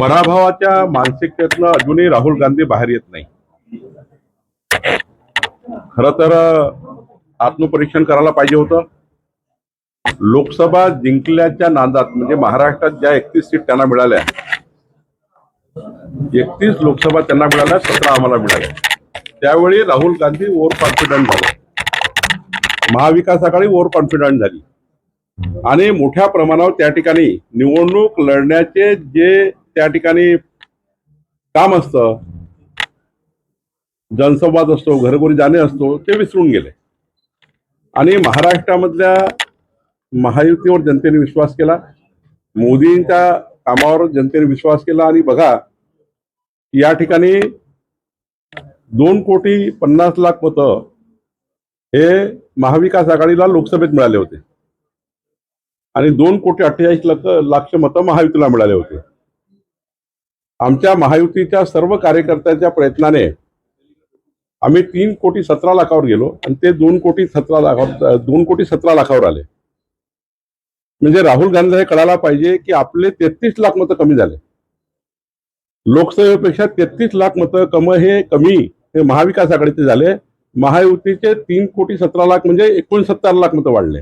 पराभवाच्या मानसिकतेतनं अजूनही राहुल गांधी बाहेर येत नाही. खर तर आत्मपरीक्षण करायला पाहिजे होतं. लोकसभा जिंकल्याच्या नादात म्हणजे महाराष्ट्रात ज्या एकतीस सीट त्यांना मिळाल्या एकतीस लोकसभा त्यांना मिळाल्या सतरा आम्हाला मिळाल्या. त्यावेळी राहुल गांधी ओव्हर कॉन्फिडंट झाले. महाविकास आघाडी ओव्हर कॉन्फिडंट झाली. आणि मोठ्या प्रमाणावर त्या ठिकाणी निवडणूक लढण्याचे जे त्या ठिकाणी काम असतं जनसंवाद असतो घरोघरी जाणे असतो ते विसरून गेले. आणि महाराष्ट्रामधल्या महायुतीवर जनतेने विश्वास केला मोदींच्या कामावर जनतेने विश्वास केला आणि बघा या ठिकाणी दोन कोटी पन्नास लाख मतं हे महाविकास आघाडीला लोकसभेत मिळाले होते. आणि दोन कोटी अठ्ठेचाळीस लाख लाख मतं महायुतीला मिळाले होते. आमच्या महायुतीच्या सर्व कार्यकर्त्यांच्या प्रयत्नाने आम्ही तीन कोटी सतरा लाखावर गेलो आणि ते दोन कोटी सतरा लाखावर दोन कोटी सतरा लाखावर आले. म्हणजे राहुल गांधी हे कळायला पाहिजे की आपले तेहतीस लाख मतं कमी झाले. लोकसभेपेक्षा तेहतीस लाख मतं कम हे कमी हे महाविकास आघाडीचे झाले. महायुतीचे तीन कोटी सतरा लाख म्हणजे एकोणसत्तर लाख मतं वाढले.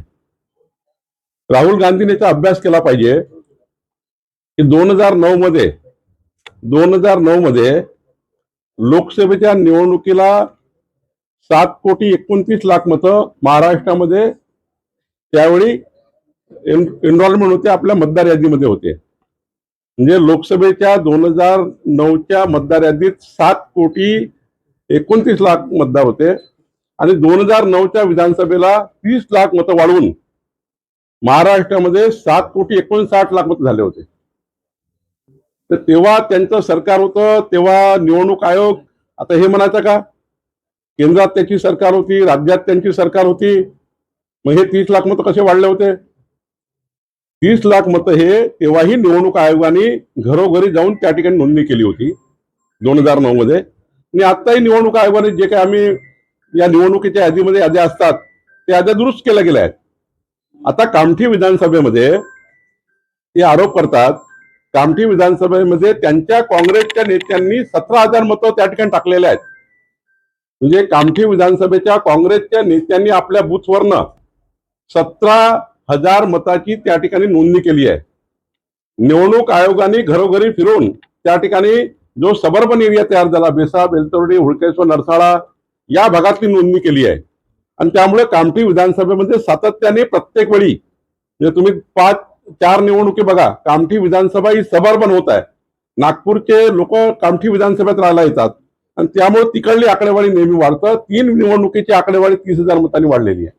राहुल गांधीने याचा अभ्यास केला पाहिजे की दोन हजार नऊ मध्ये दोन हजार नऊ मध्ये लोकसभेच्या निवडणुकीला सात कोटी एकोणतीस लाख मतं महाराष्ट्रामध्ये त्यावेळी एनरोलमेंट होते आपल्या मतदार यादीमध्ये होते. म्हणजे लोकसभेच्या दोन हजार नऊच्या मतदार यादीत सात कोटी एकोणतीस लाख मतदार होते आणि दोन हजार नऊच्या विधानसभेला तीस लाख मतं वाढवून महाराष्ट्रामध्ये सात कोटी एकोणसाठ लाख मत झाले होते. तर तेव्हा त्यांचं सरकार होतं तेव्हा निवडणूक आयोग आता हे म्हणायचं का? केंद्रात त्याची सरकार होती राज्यात त्यांची सरकार होती मग हे तीस लाख मतं कसे वाढले होते? तीस लाख मतं हे तेव्हाही निवडणूक आयोगाने घरोघरी जाऊन त्या ठिकाणी नोंदणी केली होती दोन हजार नऊ मध्ये. आणि आत्ताही निवडणूक आयोगाने जे काही आम्ही या निवडणुकीच्या यादीमध्ये याद्या असतात त्या याद्या दुरुस्त केल्या गेल्या आहेत. आता कामठी विधानसभेमध्ये ते आरोप करतात. कामठी विधानसभेमध्ये त्यांच्या काँग्रेसच्या नेत्यांनी सतरा हजार मतं त्या ठिकाणी टाकलेले आहेत. म्हणजे कामठी विधानसभेच्या काँग्रेसच्या नेत्यांनी आपल्या बुथवरनं सतरा हजार मताची त्या ठिकाणी नोंदणी केली आहे. निवडणूक आयोगाने घरोघरी फिरून त्या ठिकाणी जो सबर्बन एरिया तयार झाला बेसा बेलतर्डी हुळकेश्वर नरसाळा या भागातली नोंदणी केली आहे. आणि त्यामुळे कामठी विधानसभेमध्ये सातत्याने प्रत्येक वेळी म्हणजे तुम्ही पाच चार निवडणुकी बघा कामठी विधानसभा ही सबर्बन होत आहे. नागपूरचे लोक कामठी विधानसभेत राहायला येतात. आणि त्यामुळे तिकडली आकडेवारी नेहमी वाढतं. तीन निवडणुकीची आकडेवारी तीस हजार मतांनी वाढलेली आहे.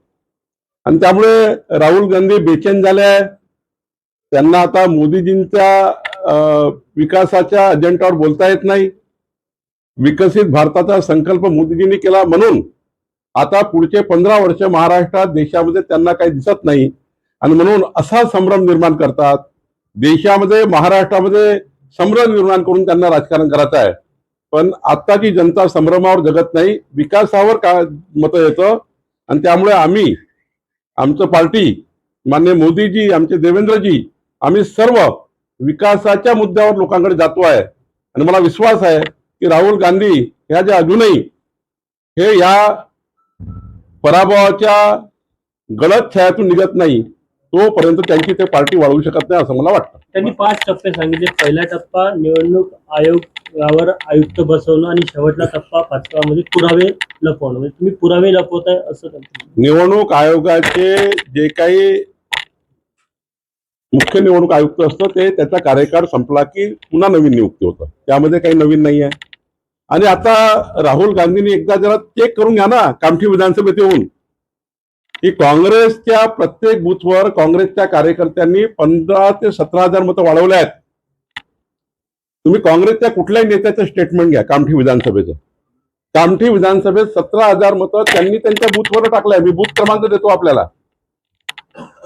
आणि त्यामुळे राहुल गांधी बेचैन झाले आहे. त्यांना आता मोदीजींच्या अं, विकासाच्या अजेंडावर बोलता येत नाही. विकसित भारताचा संकल्प मोदीजींनी केला म्हणून आता पुढचे पंधरा वर्ष महाराष्ट्रात देशामध्ये त्यांना काही दिसत नाही. आणि म्हणून असा संभ्रम निर्माण करतात. देशामध्ये महाराष्ट्रामध्ये संभ्रम निर्माण करून त्यांना राजकारण करायचं आहे. पण आत्ताची जनता संभ्रमावर जगत नाही विकासावर का मतं येतं? आणि त्यामुळे आम्ही आमचं पार्टी मान्य मोदीजी आमचे देवेंद्रजी आम्ही सर्व विकासाच्या मुद्द्यावर लोकांकडे जातो आहे. आणि मला विश्वास आहे की राहुल गांधी ह्या ज्या अजूनही हे या पराभवाच्या गलत छायातून निघत नाही तोपर्यंत त्यांची ते पार्टी वाढवू शकत नाही असं मला वाटतं. त्यांनी पाच टप्पे सांगितले. पहिला टप्पा निवडणूक आयोगावर आयुक्त बसवणं आणि शेवटला टप्पा पाचवा म्हणजे पुरावे लपवणं. म्हणजे तुम्ही पुरावे लपवताय असं. निवडणूक आयोगाचे जे काही मुख्य निवडणूक आयुक्त असतं ते त्याचा कार्यकाळ संपला की पुन्हा नवीन नियुक्ती होतं त्यामध्ये काही नवीन नाही आहे. आणि आता राहुल गांधींनी एकदा जरा चेक करून घ्या ना कामठी विधानसभेत येऊन की काँग्रेसच्या प्रत्येक बूथवर काँग्रेसच्या कार्यकर्त्यांनी पंधरा ते सतरा हजार मतं वाढवले आहेत. तुम्ही काँग्रेसच्या कुठल्याही नेत्याचं स्टेटमेंट घ्या कामठी विधानसभेचं. कामठी विधानसभेत सतरा हजार मतं त्यांनी त्यांच्या बूथवर टाकलंय. मी बूथ क्रमांक देतो आपल्याला.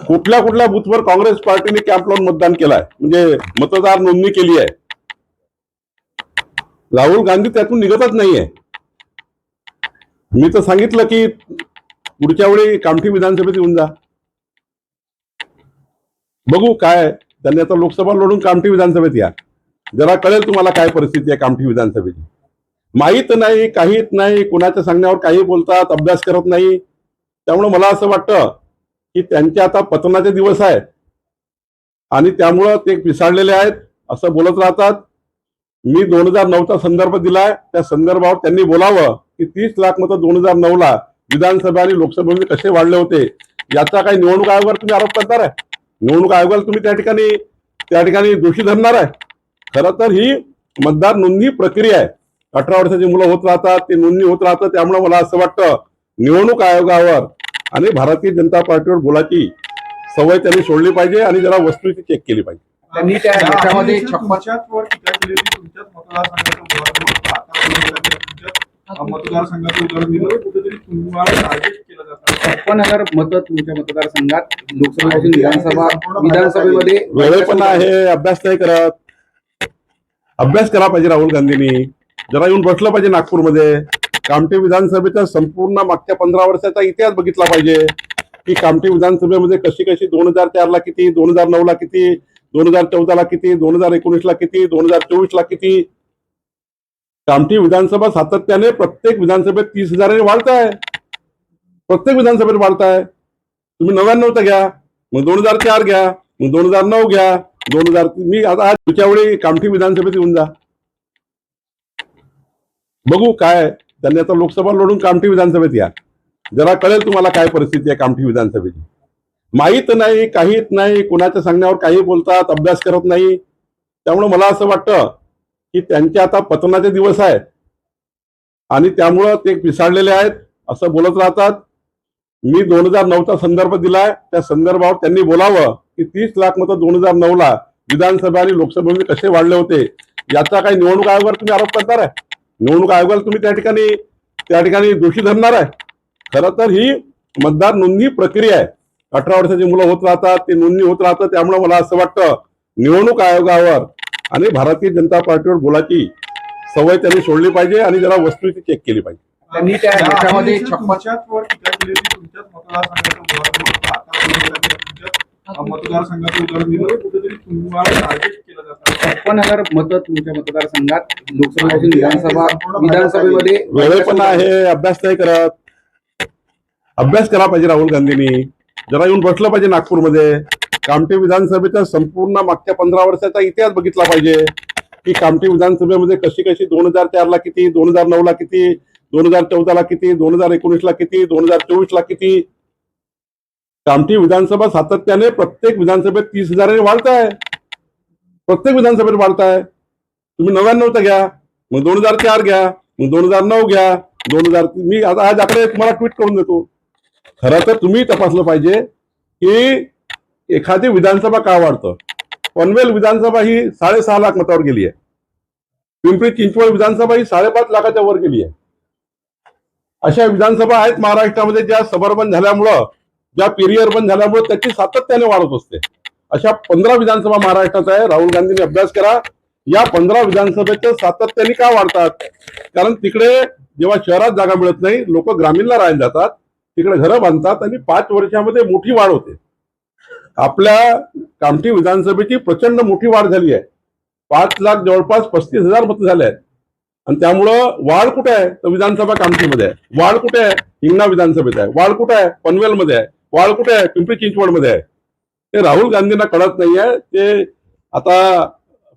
कुठल्या कुठल्या बूथवर काँग्रेस पार्टीने कॅम्प लावून मतदान केलाय? म्हणजे मतदार नोंदणी केली आहे. राहुल गांधी त्यातून निघतच नाहीये. मी तर सांगितलं की पुढच्या वेळी कामठी विधानसभेत येऊन जा. बघू काय त्यांनी आता लोकसभा लढून कामठी विधानसभेत या. जरा कळेल तुम्हाला काय परिस्थिती आहे कामठी विधानसभेची. माहीत नाही काहीच नाही कुणाच्या सांगण्यावर काही बोलतात अभ्यास करत नाही. त्यामुळे मला असं वाटतं की त्यांचे आता पतनाचे दिवस आहेत. आणि त्यामुळं ते पिसाळलेले आहेत असं बोलत राहतात. मी दोन हजार नऊचा संदर्भ दिलाय. त्या संदर्भावर त्यांनी बोलावं की तीस लाख मतं दोन हजार नऊला विधानसभा आणि लोकसभेमध्ये कसे वाढले होते? याचा काही निवडणूक आयोगावर तुम्ही आरोप करणार आहे. निवडणूक आयोगाला तुम्ही त्या ठिकाणी त्या ठिकाणी दोषी धरणार आहे. खरं तर ही मतदार नोंदणी प्रक्रिया आहे. अठरा वर्षाची मुलं होत राहतात ते नोंदणी होत राहतं त्यामुळे मला असं वाटतं निवडणूक आयोगावर आणि भारतीय जनता पार्टीवर बोलायची सवय त्यांनी सोडली पाहिजे आणि जरा वस्तुस्थिती चेक केली पाहिजे. त्यांनी त्या त्या याच्यामध्ये आधीच छप्पन हजार मतं तुमच्या मतदारसंघात लोकसभेपासून विधानसभा विधानसभेमध्ये वेगळेपणा आहे अभ्यास नाही करत. अभ्यास करा पाहिजे राहुल गांधींनी. जरा येऊन बसलं पाहिजे नागपूरमध्ये. कामठी विधानसभेचा संपूर्ण मागच्या पंधरा वर्षाचा इतिहास बघितला पाहिजे. की कामठी विधानसभेमध्ये कशी कशी दोन हजार चारला किती दोन हजार नऊला किती दोन हजार चौदाला किती दोन हजार एकोणीसला किती दोन हजार चोवीसला किती? कामठी विधानसभा सातत्याने प्रत्येक विधानसभेत तीस हजाराने वाढत आहे प्रत्येक विधानसभेत वाढत आहे तुम्ही नव्याण्णवचा घ्या मग दोन हजार चार घ्या मग दोन हजार नऊ घ्या दोन हजार मी आता आज पुढच्या वेळी कामठी विधानसभेत येऊन जा. बघू काय त्यांनी आता लोकसभा लढून कामठी विधानसभेत या. जरा कळेल तुम्हाला काय परिस्थिती आहे कामठी विधानसभेची. माहीत नाही काहीच नाही कुणाच्या सांगण्यावर काही बोलतात अभ्यास करत नाही. त्यामुळे मला असं वाटतं की त्यांचे आता पतनाचे दिवस आहेत. आणि त्यामुळं ते पिसाळलेले आहेत असं बोलत राहतात. मी दोन हजार नऊचा संदर्भ दिलाय त्या संदर्भावर त्यांनी बोलावं की तीस लाख मतं दोन हजार नऊला विधानसभा आणि लोकसभेमध्ये कसे वाढले होते? याचा काही निवडणूक आयोगावर तुम्ही आरोप करणार आहे. निवडणूक आयोगाला तुम्ही त्या ठिकाणी त्या ठिकाणी दोषी धरणार आहे. खरं तर ही मतदार नोंदणी प्रक्रिया आहे. अठरा वर्षाची मुलं होत राहतात ते नोंदणी होत राहतं त्यामुळे मला असं वाटतं निवडणूक आयोगावर आणि भारतीय जनता पार्टीवर बोलायची सवय त्यांनी सोडली पाहिजे आणि जरा वस्तुस्थिती चेक केली पाहिजे. त्यांनी त्या छप्पन केली केलं हजार मतं तुमच्या मतदारसंघात लोकसभेपासून विधानसभा विधानसभेमध्ये वेगळेपणा आहे अभ्यास नाही करत. अभ्यास करा पाहिजे राहुल गांधींनी. जरा येऊन बसलं पाहिजे नागपूरमध्ये. कामठी विधानसभेचा संपूर्ण मागच्या पंधरा वर्षाचा इतिहास बघितला पाहिजे. की कामठी विधानसभेमध्ये कशी कशी दोन हजार चारला किती दोन हजार नऊला किती दोन हजार चौदाला किती दोन हजार एकोणीसला किती दोन हजार चोवीसला किती? कामठी विधानसभा सातत्याने प्रत्येक विधानसभेत तीस हजाराने वाढत आहे प्रत्येक विधानसभेत वाढत आहे तुम्ही नव्याण्णवचा घ्या मग दोन हजार चार घ्या मग दोन हजार नऊ घ्या दोन हजार मी आता आज आकडे तुम्हाला ट्विट करून देतो. खरं तर तुम्ही तपासलं पाहिजे की एखादी विधानसभा का वाढतं? पनवेल विधानसभा ही साडेसहा लाख मतावर गेली आहे. पिंपरी चिंचवड विधानसभा ही साडेपाच लाखाच्या वर गेली आहे. अशा विधानसभा आहेत महाराष्ट्रामध्ये ज्या सबर्बन झाल्यामुळं ज्या पिरियर बंद झाल्यामुळे त्याची सातत्याने वाढत असते. अशा पंधरा विधानसभा महाराष्ट्रात आहे. राहुल गांधींनी अभ्यास करा या पंधरा विधानसभेच्या सातत्याने का वाढतात? कारण तिकडे जेव्हा शहरात जागा मिळत नाही लोक ग्रामीणला राहायला जातात. तिकडे घरं बांधतात आणि पाच वर्षामध्ये मोठी वाढ होते. आपल्या कामठी विधानसभेची प्रचंड मोठी वाढ झाली आहे. पाच लाख जवळपास पस्तीस हजार मतं झाले आहेत. आणि त्यामुळं वाढ कुठे आहे? तर विधानसभा कामठीमध्ये आहे. वाढ कुठे आहे? हिंगणा विधानसभेत आहे. वाढ कुठे आहे? पनवेलमध्ये आहे. वाढ कुठे आहे? पिंपरी चिंचवडमध्ये आहे. ते राहुल गांधींना कळत नाहीये ते आता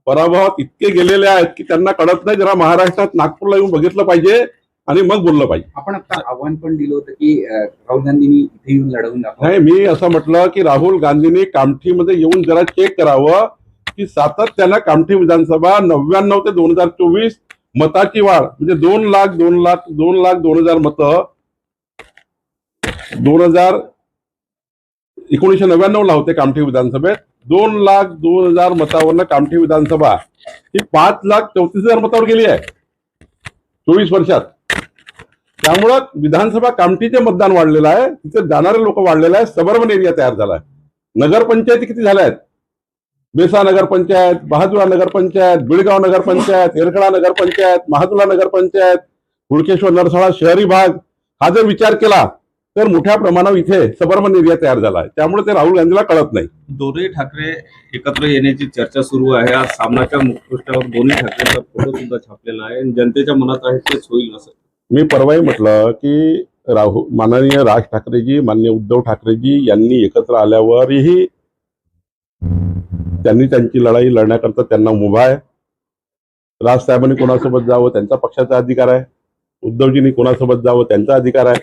पराभवात इतके गेलेले आहेत की त्यांना कळत नाही. जरा महाराष्ट्रात नागपूरला येऊन बघितलं पाहिजे. आणि मग बोललं पाहिजे आपण आता आव्हान पण दिलं होतं की राहुल गांधींनी इथे येऊन लढवून नाही मी असं म्हटलं की राहुल गांधींनी कामठीमध्ये येऊन जरा चेक करावं की सातत्यानं कामठी विधानसभा नव्याण्णव ते दोन हजार चोवीस मताची वाढ म्हणजे दोन लाख दोन लाख दोन लाख दोन हजार मतं दोन हजार एकोणीसशे नव्याण्णव ला होते कामठी विधानसभेत. दोन लाख दोन हजार मतावरनं कामठी विधानसभा ही पाच लाख चौतीस हजार मतावर गेली आहे. चोवीस वर्षात. त्यामुळं विधानसभा कामठीचे मतदान वाढलेलं आहे तिथे जाणारे लोक वाढलेले आहेत सबर्बन एरिया तयार झाला आहे. नगरपंचायती किती झाल्या आहेत? बेसा नगरपंचायत बहादुरा नगरपंचायत बिळगाव नगरपंचायत एरखडा नगरपंचायत महादुला नगरपंचायत हुडकेश्वर नरसाळा शहरी भाग हा जर विचार केला तर मोठ्या प्रमाणावर इथे सबर्मन एरिया तयार झाला आहे. त्यामुळे ते राहुल गांधीला कळत नाही. दोन्ही ठाकरे एकत्र येण्याची चर्चा सुरू आहे. आज सामनाच्या मुखपृष्ठावर दोन्ही ठाकरेचा फोटो सुद्धा छापलेला आहे. जनतेच्या मनात आहे तेच होईल असं. मी परवाही म्हटलं की राहुल माननीय राज ठाकरेजी माननीय उद्धव ठाकरेजी यांनी एकत्र आल्यावरही त्यांनी त्यांची लढाई लढण्याकरता त्यांना मुभा आहे. राजसाहेबांनी कोणासोबत जावं त्यांचा पक्षाचा अधिकार आहे. उद्धवजींनी कोणासोबत जावं त्यांचा अधिकार आहे.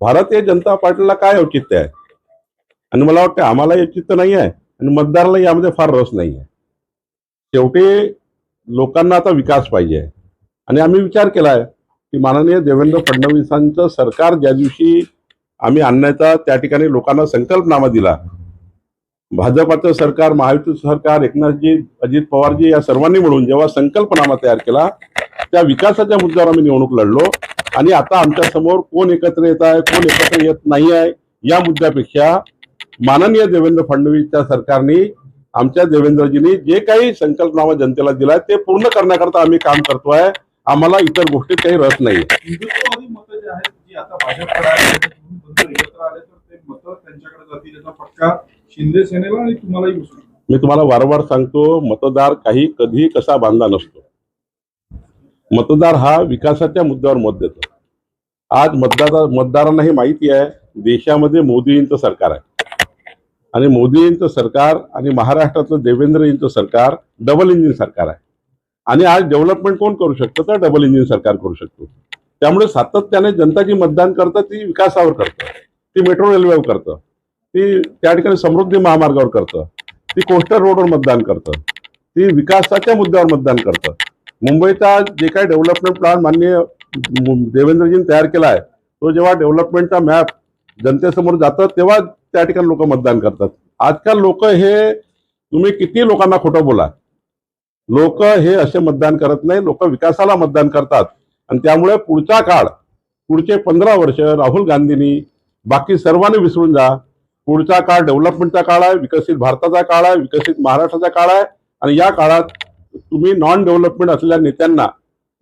भारतीय जनता पार्टीला काय औचित्य आहे? आणि मला वाटतं आम्हाला औचित्य नाही आहे आणि मतदाराला यामध्ये फार रस नाही आहे. शेवटी लोकांना आता विकास पाहिजे आणि आम्ही विचार केला आहे की माननीय देवेंद्र फडणवीसांचं सरकार ज्या दिवशी आम्ही आणण्याचा त्या ठिकाणी लोकांना संकल्पनामा दिला. भाजपाचं सरकार महायुतीचं सरकार एकनाथजी अजित पवारजी या सर्वांनी मिळून जेव्हा संकल्पनामा तयार केला त्या विकासाच्या मुद्द्यावर आम्ही निवडणूक लढलो. आणि आता आमच्यासमोर कोण एकत्र येत आहे कोण एकत्र येत नाही आहे या मुद्द्यापेक्षा माननीय देवेंद्र फडणवीसच्या सरकारने आमच्या देवेंद्रजींनी जे काही संकल्पनामा जनतेला दिलाय ते पूर्ण करण्याकरता आम्ही काम करतोय. आम्हाला इतर गोष्टीत काही रस नाही. मी तुम्हाला वारंवार सांगतो मतदार काही कधी कसा बांधला नसतो. मतदार हा विकासाच्या मुद्द्यावर मत देतो. आज मतदार मतदारांना ही माहिती आहे देशामध्ये मोदींचं सरकार आहे. आणि मोदींचं सरकार आणि महाराष्ट्रातलं देवेंद्रजींचं सरकार डबल इंजिन सरकार आहे. आणि आज डेव्हलपमेंट कोण करू शकतं? तर डबल इंजिन सरकार करू शकतो. त्यामुळे सातत्याने जनता जी मतदान करतं ती विकासावर करतं. ती मेट्रो रेल्वेवर करतं. ती त्या ठिकाणी समृद्धी महामार्गावर करतं. ती कोस्टर रोडवर मतदान करतं. ती विकासाच्या मुद्द्यावर मतदान करतं. मुंबईचा जे काही डेव्हलपमेंट प्लॅन माननीय देवेंद्रजींनी तयार केला आहे तो जेव्हा डेव्हलपमेंटचा मॅप जनतेसमोर जातं तेव्हा त्या ठिकाणी लोक मतदान करतात. आजकाल लोक हे तुम्ही किती लोकांना खोटं बोला लोक हे असे मतदान करत नाही लोक विकासाला मतदान करतात. आणि त्यामुळे पुढचा काळ पुढचे पंधरा वर्ष राहुल गांधींनी बाकी सर्वांनी विसरून जा. पुढचा काळ डेव्हलपमेंटचा काळ आहे विकसित भारताचा काळ आहे विकसित महाराष्ट्राचा काळ आहे. आणि या काळात तुम्ही नॉन डेव्हलपमेंट असलेल्या नेत्यांना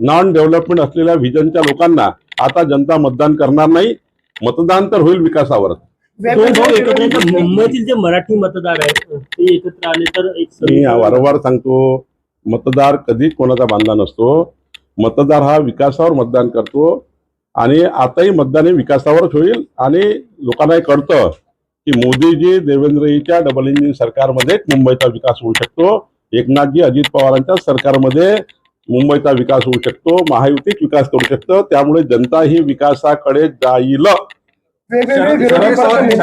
नॉन डेव्हलपमेंट असलेल्या व्हिजनच्या लोकांना आता जनता मतदान करणार नाही. मतदान तर होईल विकासावर. मुंबईतील जे मराठी मतदार आहेत ते एकत्र आले तर एक मी वारंवार सांगतो मतदार कधीच कोणाचा बांधला नसतो मतदार हा विकासावर मतदान करतो आणि आताही मतदान हे विकासावरच होईल आणि लोकांना हे कळतं की मोदीजी देवेंद्रजीच्या डबल इंजिन सरकारमध्येच मुंबईचा विकास होऊ शकतो. एकनाथजी अजित पवारांच्या सरकारमध्ये मुंबईचा विकास होऊ शकतो महायुतीत विकास करू शकतं. त्यामुळे जनता ही विकासाकडे जाईल. पवार